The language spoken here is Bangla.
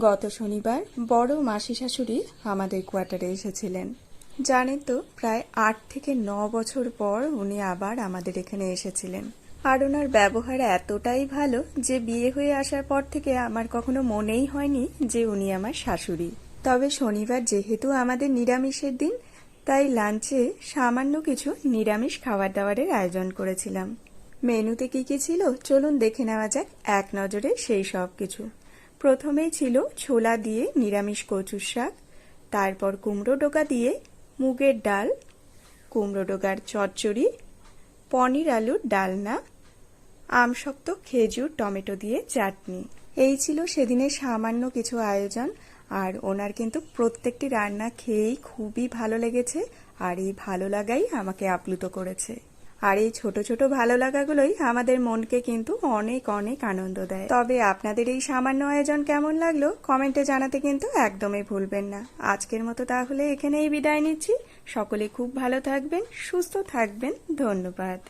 গত শনিবার বড় মাসি শাশুড়ি আমাদের কোয়ার্টারে এসেছিলেন। জানেন তো, প্রায় আট থেকে ন বছর পর উনি আবার আমাদের এখানে এসেছিলেন। আর ওনার ব্যবহার এতটাই ভালো যে বিয়ে হয়ে আসার পর থেকে আমার কখনো মনেই হয়নি যে উনি আমার শাশুড়ি। তবে শনিবার যেহেতু আমাদের নিরামিষের দিন, তাই লাঞ্চে সামান্য কিছু নিরামিষ খাবার দাবারের আয়োজন করেছিলাম। মেনুতে কি কি ছিল, চলুন দেখে নেওয়া যাক এক নজরে সেই সব কিছু প্রথমেই ছিল ছোলা দিয়ে নিরামিষ কচুর শাক, তারপর কুমড়ো ডোকা দিয়ে মুগের ডাল, কুমড়ো ডোকার চচ্চড়ি, পনির আলুর ডালনা, আমশক্ত খেজুর টমেটো দিয়ে চাটনি। এই ছিল সেদিনের সামান্য কিছু আয়োজন, আর ওনার কিন্তু প্রত্যেকটি রান্না খেয়েই খুবই ভালো লেগেছে, আর এই ভালো লাগাই আমাকে আপ্লুত করেছে। আর এই ছোট ছোট ভালো লাগাগুলোই আমাদের মনকে কিন্তু অনেক অনেক আনন্দ দেয়। তবে আপনাদের এই সামান্য আয়োজন কেমন লাগল কমেন্টে জানাতে কিন্তু একদমই ভুলবেন না। আজকের মতো তাহলে এখানেই বিদায় নিচ্ছি। সকলে খুব ভালো থাকবেন, সুস্থ থাকবেন। ধন্যবাদ।